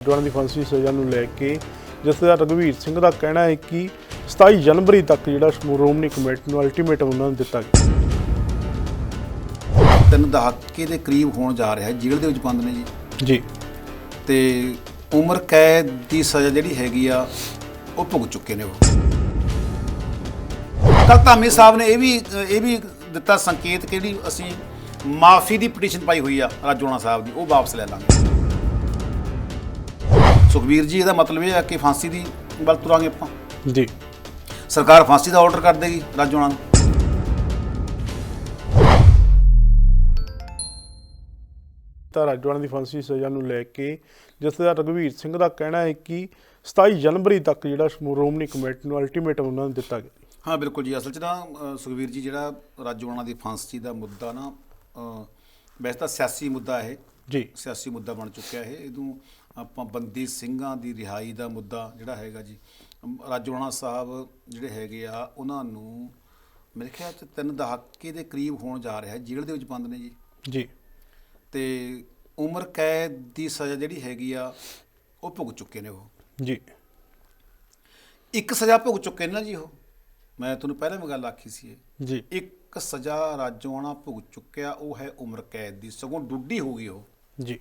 ਨੌਜਵਾਨਾਂ ਦੀ ਫਾਂਸੀ ਸਜ਼ਾ ਨੂੰ ਲੈ ਕੇ ਜਥੇਦਾਰ ਰਘਵੀਰ ਸਿੰਘ ਦਾ ਕਹਿਣਾ ਹੈ ਕਿ 27 ਜਨਵਰੀ ਤੱਕ ਜਿਹੜਾ ਸ਼੍ਰੋਮਣੀ ਕਮੇਟੀ ਨੂੰ ਅਲਟੀਮੇਟਮ ਉਹਨਾਂ ਨੂੰ ਦਿੱਤਾ ਗਿਆ। ਤਿੰਨ ਦਹਾਕੇ ਦੇ ਕਰੀਬ ਹੋਣ ਜਾ ਰਿਹਾ ਹੈ ਜੇਲ੍ਹ ਦੇ ਵਿੱਚ ਬੰਦ ਨੇ ਜੀ। ਜੀ। ਤੇ ਉਮਰ ਕੈਦ ਦੀ ਸਜ਼ਾ ਜਿਹੜੀ ਹੈਗੀ ਆ ਉਹ ਭੁਗਤ ਚੁੱਕੇ ਨੇ ਉਹ। ਕੱਲ ਧਾਮੀ ਸਾਹਿਬ ਨੇ ਇਹ ਵੀ ਇਹ ਵੀ ਦਿੱਤਾ ਸੰਕੇਤ ਕਿ ਜਿਹੜੀ ਅਸੀਂ ਮਾਫੀ ਦੀ ਪਟੀਸ਼ਨ ਪਾਈ ਹੋਈ ਆ ਰਾਜੋਣਾ ਸਾਹਿਬ ਦੀ ਉਹ ਵਾਪਸ ਲੈ ਲਾਂਗੇ। ਸੁਖਬੀਰ ਜੀ ਇਹਦਾ ਮਤਲਬ ਇਹ ਆ ਕਿ ਫਾਂਸੀ ਦੀ ਵੱਲ ਤੁਰਾਂਗੇ ਆਪਾਂ। ਜੀ। ਸਰਕਾਰ ਫਾਂਸੀ ਦਾ ਆਰਡਰ ਕਰ ਦੇਗੀ ਰਾਜੋਣਾ ਨੂੰ। ਤਾਂ ਰਾਜਵਾਨਾਂ ਦੀ ਫਾਂਸੀ ਦੀ ਸਜ਼ਾ ਨੂੰ ਲੈ ਕੇ ਜਥੇਦਾਰ ਰਘਵੀਰ ਸਿੰਘ ਦਾ ਕਹਿਣਾ ਹੈ ਕਿ 27 ਜਨਵਰੀ ਤੱਕ ਜਿਹੜਾ ਸ਼੍ਰੋਮਣੀ ਕਮੇਟੀ ਨੂੰ ਅਲਟੀਮੇਟਮ ਉਹਨਾਂ ਨੂੰ ਦਿੱਤਾ ਗਿਆ। ਹਾਂ ਬਿਲਕੁਲ ਜੀ ਅਸਲ 'ਚ ਨਾ ਅ, ਸੁਖਬੀਰ ਜੀ ਜਿਹੜਾ ਰਾਜੋਆਣਾ ਦੀ ਫਾਂਸੀ ਦਾ ਮੁੱਦਾ ਨਾ ਅ, ਵੈਸੇ ਤਾਂ ਸਿਆਸੀ ਮੁੱਦਾ ਇਹ। ਜੀ। ਸਿਆਸੀ ਮੁੱਦਾ ਬਣ ਚੁੱਕਿਆ ਇਹ। ਇਹਨੂੰ ਆਪਾਂ ਬੰਦੀ ਸਿੰਘਾਂ ਦੀ ਰਿਹਾਈ ਦਾ ਮੁੱਦਾ ਜਿਹੜਾ ਹੈਗਾ ਜੀ ਅਮ, ਰਾਜੋਆਣਾ ਸਾਹਿਬ ਜਿਹੜੇ ਹੈਗੇ ਆ ਉਹਨਾਂ ਨੂੰ ਮੇਰੇ ਖਿਆਲ 'ਚ ਤਿੰਨ ਦਹਾਕੇ ਦੇ ਕਰੀਬ ਹੋਣ ਜਾ ਰਿਹਾ ਹੈ ਜੇਲ੍ਹ ਦੇ ਵਿੱਚ ਬੰਦ ਨੇ ਜੀ। ਜੀ। ਤੇ ਉਮਰ ਕੈਦ ਦੀ ਸਜ਼ਾ ਜਿਹੜੀ ਹੈਗੀ ਆ ਉਹ ਭੁਗਤ ਚੁੱਕੇ ਨੇ ਉਹ। ਜੀ। ਇੱਕ ਸਜ਼ਾ ਭੁਗਤ ਚੁੱਕੇ ਨੇ ਨਾ ਜੀ ਉਹ। ਮੈਂ ਤੁਹਾਨੂੰ ਪਹਿਲਾਂ ਵੀ ਗੱਲ ਆਖੀ ਸੀ ਇਹ। ਜੀ। ਇੱਕ ਸਜ਼ਾ ਰਾਜੋਆਣਾ ਭੁਗਤ ਚੁੱਕਿਆ ਉਹ ਹੈ ਉਮਰ ਕੈਦ ਦੀ ਸਗੋਂ ਡੁੱਡੀ ਹੋ ਗਈ ਉਹ। ਜੀ।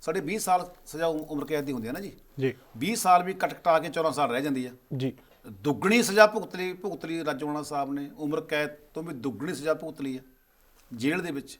ਸਾਡੇ 20 ਸਾਲ ਸਜ਼ਾ ਉਮ- ਉਮਰ ਕੈਦ ਦੀ ਹੁੰਦੀ ਹੈ ਨਾ ਜੀ। ਜੀ। 20 ਸਾਲ ਵੀ ਕੱਟ ਕਟਾ ਕੇ 14 ਸਾਲ ਰਹਿ ਜਾਂਦੀ ਆ ਜੀ। ਦੁੱਗਣੀ ਸਜ਼ਾ ਭੁਗਤ ਲਈ ਭੁਗਤ ਲਈ ਰਾਜੋਆਣਾ ਸਾਹਿਬ ਨੇ ਉਮਰ ਕੈਦ ਤੋਂ ਵੀ ਦੁੱਗਣੀ ਸਜ਼ਾ ਭੁਗਤ ਲਈ ਆ ਜੇਲ੍ਹ ਦੇ ਵਿੱਚ।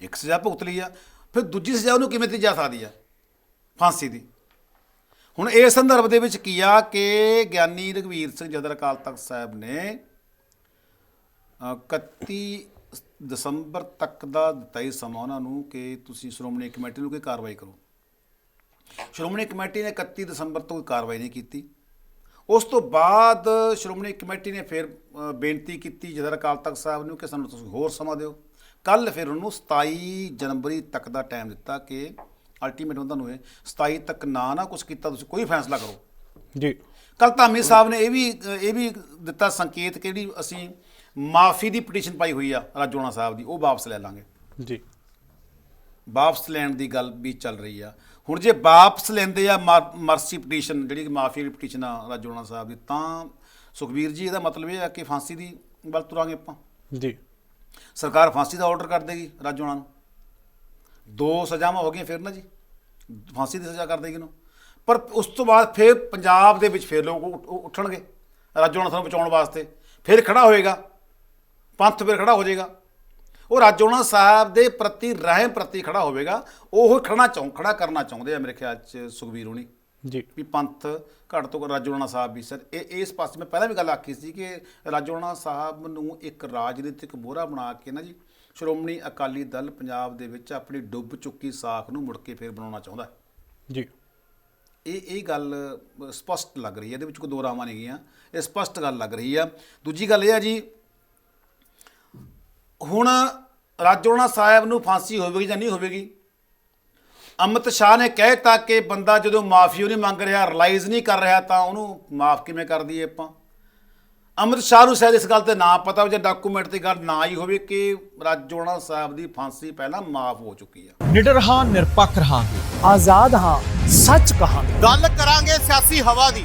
ਇੱਕ ਸਜ਼ਾ ਭੁਗਤ ਲਈ ਆ ਫਿਰ ਦੂਜੀ ਸਜ਼ਾ ਉਹਨੂੰ ਕਿਵੇਂ ਦਿੱਤੀ ਜਾ ਸਕਦੀ ਆ? ਫਾਂਸੀ ਦੀ। ਹੁਣ ਇਸ ਸੰਦਰਭ ਦੇ ਵਿੱਚ ਕੀ ਆ ਕਿ ਗਿਆਨੀ ਰਘਵੀਰ ਸਿੰਘ ਜਦਰ ਅਕਾਲ ਤਖਤ ਸਾਹਿਬ ਨੇ ਅ, 31 ਦਸੰਬਰ ਤੱਕ ਦਾ ਦਿੱਤਾ ਹੀ ਸਮਾਂ ਉਹਨਾਂ ਨੂੰ ਕਿ ਤੁਸੀਂ ਸ਼੍ਰੋਮਣੀ ਕਮੇਟੀ ਨੂੰ ਕੋਈ ਕਾਰਵਾਈ ਕਰੋ। ਸ਼੍ਰੋਮਣੀ ਕਮੇਟੀ ਨੇ 31 ਦਸੰਬਰ ਤੋਂ ਕੋਈ ਕਾਰਵਾਈ ਨਹੀਂ ਕੀਤੀ। ਉਸ ਤੋਂ ਬਾਅਦ ਸ਼੍ਰੋਮਣੀ ਕਮੇਟੀ ਨੇ ਫਿਰ ਬੇਨਤੀ ਕੀਤੀ ਜਦਰ ਅਕਾਲ ਤਖਤ ਸਾਹਿਬ ਨੂੰ ਕਿ ਸਾਨੂੰ ਤੁਸੀਂ ਹੋਰ ਸਮਾਂ ਦਿਓ। ਕੱਲ ਫਿਰ ਉਹਨੂੰ 27 ਜਨਵਰੀ ਤੱਕ ਦਾ ਟਾਈਮ ਦਿੱਤਾ ਕਿ ਅਲਟੀਮੇਟ ਉਹਨਾਂ ਨੂੰ ਇਹ 27 ਤੱਕ ਨਾ ਨਾ ਕੁਝ ਕੀਤਾ ਤੁਸੀਂ ਕੋਈ ਫੈਸਲਾ ਕਰੋ। ਜੀ। ਕੱਲ ਧਾਮੀ ਸਾਹਿਬ ਨੇ ਇਹ ਵੀ ਇਹ ਵੀ ਦਿੱਤਾ ਸੰਕੇਤ ਕਿ ਜਿਹੜੀ ਅਸੀਂ ਮਾਫੀ ਦੀ ਪਟੀਸ਼ਨ ਪਾਈ ਹੋਈ ਆ ਰਾਜੋਣਾ ਸਾਹਿਬ ਦੀ ਉਹ ਵਾਪਸ ਲੈ ਲਾਂਗੇ। ਜੀ। ਵਾਪਸ ਲੈਣ ਦੀ ਗੱਲ ਵੀ ਚੱਲ ਰਹੀ ਆ। ਹੁਣ ਜੇ ਵਾਪਸ ਲੈਂਦੇ ਆ ਮਰ- ਮਰਸੀ ਪਟੀਸ਼ਨ ਜਿਹੜੀ ਮਾਫੀ ਦੀ ਪਟੀਸ਼ਨ ਆ ਰਾਜੋਣਾ ਸਾਹਿਬ ਦੀ ਤਾਂ ਸੁਖਬੀਰ ਜੀ ਇਹਦਾ ਮਤਲਬ ਇਹ ਆ ਕਿ ਫਾਂਸੀ ਦੀ ਵੱਲ ਤੁਰਾਂਗੇ ਆਪਾਂ। ਜੀ। ਸਰਕਾਰ ਫਾਂਸੀ ਦਾ ਆਰਡਰ ਕਰ ਦੇਗੀ ਰਾਜੋਣਾ ਨੂੰ। ਦੋ ਸਜ਼ਾਵਾਂ ਹੋ ਗਈਆਂ ਫਿਰ ਨਾ ਜੀ। ਫਾਂਸੀ ਦੀ ਸਜ਼ਾ ਕਰ ਦੇਗੀ ਨੂੰ ਪਰ ਉਸ ਤੋਂ ਬਾਅਦ ਫਿਰ ਪੰਜਾਬ ਦੇ ਵਿੱਚ ਫਿਰ ਲੋਕ ਉੱਠ- ਉੱਠਣਗੇ। ਰਾਜੋਣਾ ਸਾਨੂੰ ਬਚਾਉਣ ਵਾਸਤੇ। ਫਿਰ ਖੜਾ ਹੋਏਗਾ। ਪੰਥ ਫਿਰ ਖੜਾ ਹੋ ਜਾਏਗਾ। ਉਹ ਰਾਜੋਣਾ ਸਾਹਿਬ ਦੇ ਪ੍ਰਤੀ ਰਹਿਮ ਪ੍ਰਤੀ ਖੜਾ ਹੋਵੇਗਾ। ਉਹ ਖੜਾ ਚਾਹੁੰ ਖੜਾ ਕਰਨਾ ਚਾਹੁੰਦੇ ਆ ਮੇਰੇ ਖਿਆਲ ਚ ਸੁਖਬੀਰ ਹੋਣੀ। ਜੀ। ਵੀ ਪੰਥ ਘੱਟ ਤੋਂ ਘੱਟ ਰਾਜੋਆਣਾ ਸਾਹਿਬ ਵੀ ਸਰ। ਇਹ ਇਸ ਪਾਸੇ ਮੈਂ ਪਹਿਲਾਂ ਵੀ ਗੱਲ ਆਖੀ ਸੀ ਕਿ ਰਾਜੋਆਣਾ ਸਾਹਿਬ ਨੂੰ ਇੱਕ ਰਾਜਨੀਤਿਕ ਮੋਹਰਾ ਬਣਾ ਕੇ ਨਾ ਜੀ ਸ਼੍ਰੋਮਣੀ ਅਕਾਲੀ ਦਲ ਪੰਜਾਬ ਦੇ ਵਿੱਚ ਆਪਣੀ ਡੁੱਬ ਚੁੱਕੀ ਸਾਖ ਨੂੰ ਮੁੜ ਕੇ ਫੇਰ ਬਣਾਉਣਾ ਚਾਹੁੰਦਾ। ਜੀ। ਇਹ ਇਹ ਗੱਲ ਸਪਸ਼ਟ ਲੱਗ ਰਹੀ ਹੈ। ਇਹਦੇ ਵਿੱਚ ਕੋਈ ਦੋ ਰਾਵਾਂ ਨਹੀਂ ਗਈਆਂ। ਇਹ ਸਪਸ਼ਟ ਗੱਲ ਲੱਗ ਰਹੀ ਆ। ਦੂਜੀ ਗੱਲ ਇਹ ਆ ਜੀ ਹੁਣ ਰਾਜੋਆਣਾ ਸਾਹਿਬ ਨੂੰ ਫਾਂਸੀ ਹੋਵੇਗੀ ਜਾਂ ਨਹੀਂ ਹੋਵੇਗੀ? ਅਮਿਤ ਸ਼ਾਹ ਨੇ ਕਹਿਤਾ ਕਿ ਬੰਦਾ ਜਦੋਂ ਮਾਫੀ ਉਹ ਨਹੀਂ ਮੰਗ ਰਿਹਾ ਰਿਲਾਈਜ਼ ਨਹੀਂ ਕਰ ਰਿਹਾ ਤਾਂ ਉਹਨੂੰ ਮਾਫ ਕਿਵੇਂ ਕਰ ਦਈਏ ਆਪਾਂ? ਅਮਿਤ ਸ਼ਾਹ ਨੂੰ ਸ਼ਾਇਦ ਇਸ ਗੱਲ ਤੇ ਨਾ ਪਤਾ ਹੋਵੇ ਜਾਂ ਡਾਕੂਮੈਂਟ ਤੇ ਗੱਲ ਨਾ ਹੀ ਹੋਵੇ ਕਿ ਰਾਜੋਆਣਾ ਸਾਹਿਬ ਦੀ ਫਾਂਸੀ ਪਹਿਲਾਂ ਮਾਫ ਹੋ ਚੁੱਕੀ ਆ। ਨਿਡਰ ਹਾਂ ਨਿਰਪੱਖ ਰਹਾਂਗੇ। ਆਜ਼ਾਦ ਹਾਂ ਸੱਚ ਕਹਾਂਗੇ। ਗੱਲ ਕਰਾਂਗੇ ਸਿਆਸੀ ਹਵਾ ਦੀ।